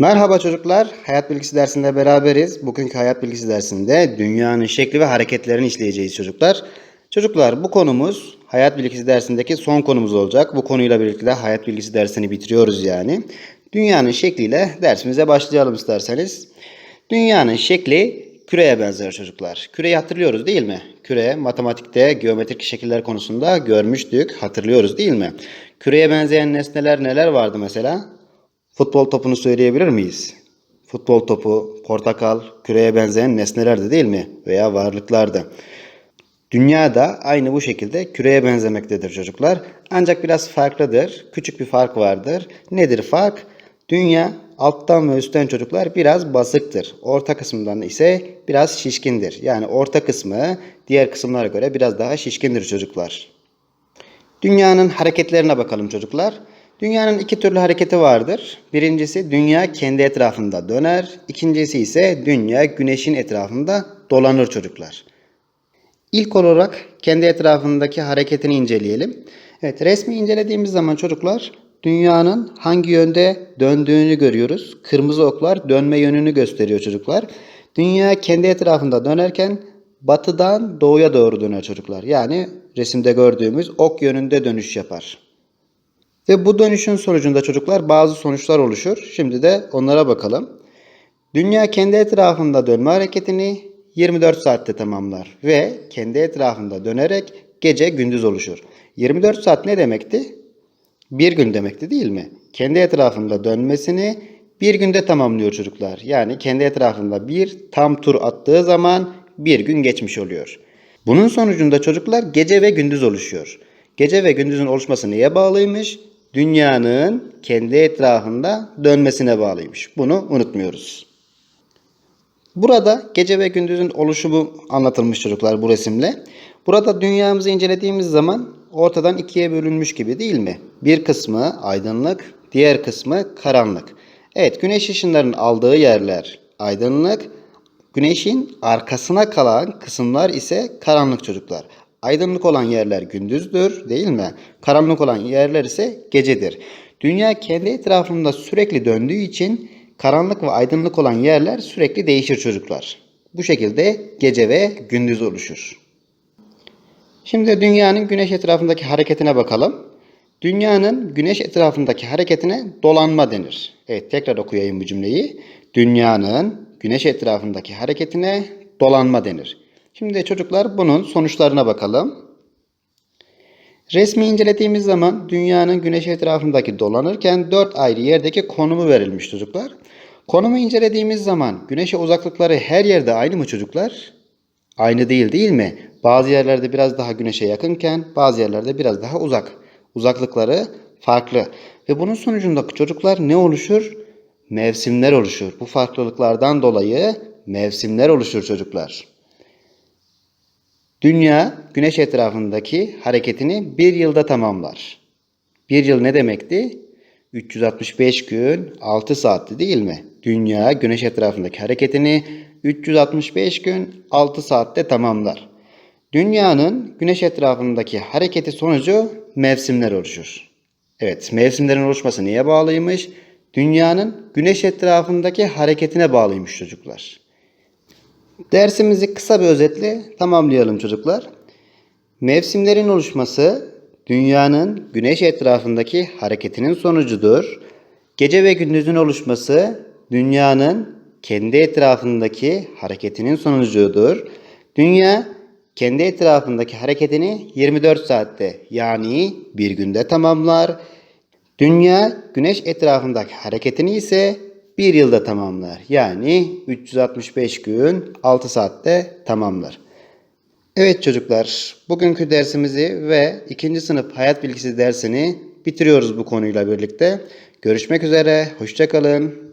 Merhaba çocuklar. Hayat bilgisi dersinde beraberiz. Bugünkü hayat bilgisi dersinde dünyanın şekli ve hareketlerini işleyeceğiz çocuklar. Çocuklar bu konumuz hayat bilgisi dersindeki son konumuz olacak. Bu konuyla birlikte hayat bilgisi dersini bitiriyoruz yani. Dünyanın şekliyle dersimize başlayalım isterseniz. Dünyanın şekli küreye benzer çocuklar. Küreyi hatırlıyoruz değil mi? Küre matematikte geometrik şekiller konusunda görmüştük. Hatırlıyoruz değil mi? Küreye benzeyen nesneler neler vardı mesela? Futbol topunu söyleyebilir miyiz? Futbol topu, portakal, küreye benzeyen nesnelerdi değil mi? Veya varlıklardı. Dünya da aynı bu şekilde küreye benzemektedir çocuklar. Ancak biraz farklıdır. Küçük bir fark vardır. Nedir fark? Dünya alttan ve üstten çocuklar biraz basıktır. Orta kısmından ise biraz şişkindir. Yani orta kısmı diğer kısımlara göre biraz daha şişkindir çocuklar. Dünyanın hareketlerine bakalım çocuklar. Dünyanın iki türlü hareketi vardır. Birincisi dünya kendi etrafında döner. İkincisi ise dünya güneşin etrafında dolanır çocuklar. İlk olarak kendi etrafındaki hareketini inceleyelim. Evet resmi incelediğimiz zaman çocuklar dünyanın hangi yönde döndüğünü görüyoruz. Kırmızı oklar dönme yönünü gösteriyor çocuklar. Dünya kendi etrafında dönerken batıdan doğuya doğru döner çocuklar. Yani resimde gördüğümüz ok yönünde dönüş yapar. Ve bu dönüşün sonucunda çocuklar bazı sonuçlar oluşur. Şimdi de onlara bakalım. Dünya kendi etrafında dönme hareketini 24 saatte tamamlar ve kendi etrafında dönerek gece gündüz oluşur. 24 saat ne demekti? Bir gün demekti değil mi? Kendi etrafında dönmesini bir günde tamamlıyor çocuklar. Yani kendi etrafında bir tam tur attığı zaman bir gün geçmiş oluyor. Bunun sonucunda çocuklar gece ve gündüz oluşuyor. Gece ve gündüzün oluşması neye bağlıymış? Dünyanın kendi etrafında dönmesine bağlıymış. Bunu unutmuyoruz. Burada gece ve gündüzün oluşumu anlatılmış çocuklar bu resimle. Burada dünyamızı incelediğimiz zaman ortadan ikiye bölünmüş gibi değil mi? Bir kısmı aydınlık, diğer kısmı karanlık. Evet, güneş ışınlarının aldığı yerler aydınlık, güneşin arkasına kalan kısımlar ise karanlık çocuklar. Aydınlık olan yerler gündüzdür değil mi? Karanlık olan yerler ise gecedir. Dünya kendi etrafında sürekli döndüğü için karanlık ve aydınlık olan yerler sürekli değişir çocuklar. Bu şekilde gece ve gündüz oluşur. Şimdi dünyanın güneş etrafındaki hareketine bakalım. Dünyanın güneş etrafındaki hareketine dolanma denir. Evet tekrar okuyayım bu cümleyi. Dünyanın güneş etrafındaki hareketine dolanma denir. Şimdi çocuklar bunun sonuçlarına bakalım. Resmi incelediğimiz zaman dünyanın güneş etrafındaki dolanırken dört ayrı yerdeki konumu verilmiş çocuklar. Konumu incelediğimiz zaman güneşe uzaklıkları her yerde aynı mı çocuklar? Aynı değil değil mi? Bazı yerlerde biraz daha güneşe yakınken bazı yerlerde biraz daha uzak. Uzaklıkları farklı. Ve bunun sonucunda çocuklar ne oluşur? Mevsimler oluşur. Bu farklılıklardan dolayı mevsimler oluşur çocuklar. Dünya güneş etrafındaki hareketini bir yılda tamamlar. Bir yıl ne demekti? 365 gün 6 saatti değil mi? Dünya güneş etrafındaki hareketini 365 gün 6 saatte tamamlar. Dünyanın güneş etrafındaki hareketi sonucu mevsimler oluşur. Evet, mevsimlerin oluşması neye bağlıymış? Dünyanın güneş etrafındaki hareketine bağlıymış çocuklar. Dersimizi kısa bir özetle tamamlayalım çocuklar. Mevsimlerin oluşması dünyanın güneş etrafındaki hareketinin sonucudur. Gece ve gündüzün oluşması dünyanın kendi etrafındaki hareketinin sonucudur. Dünya kendi etrafındaki hareketini 24 saatte yani bir günde tamamlar. Dünya güneş etrafındaki hareketini ise bir yılda tamamlar. Yani 365 gün 6 saatte tamamlar. Evet çocuklar, bugünkü dersimizi ve ikinci sınıf hayat bilgisi dersini bitiriyoruz bu konuyla birlikte. Görüşmek üzere, hoşçakalın.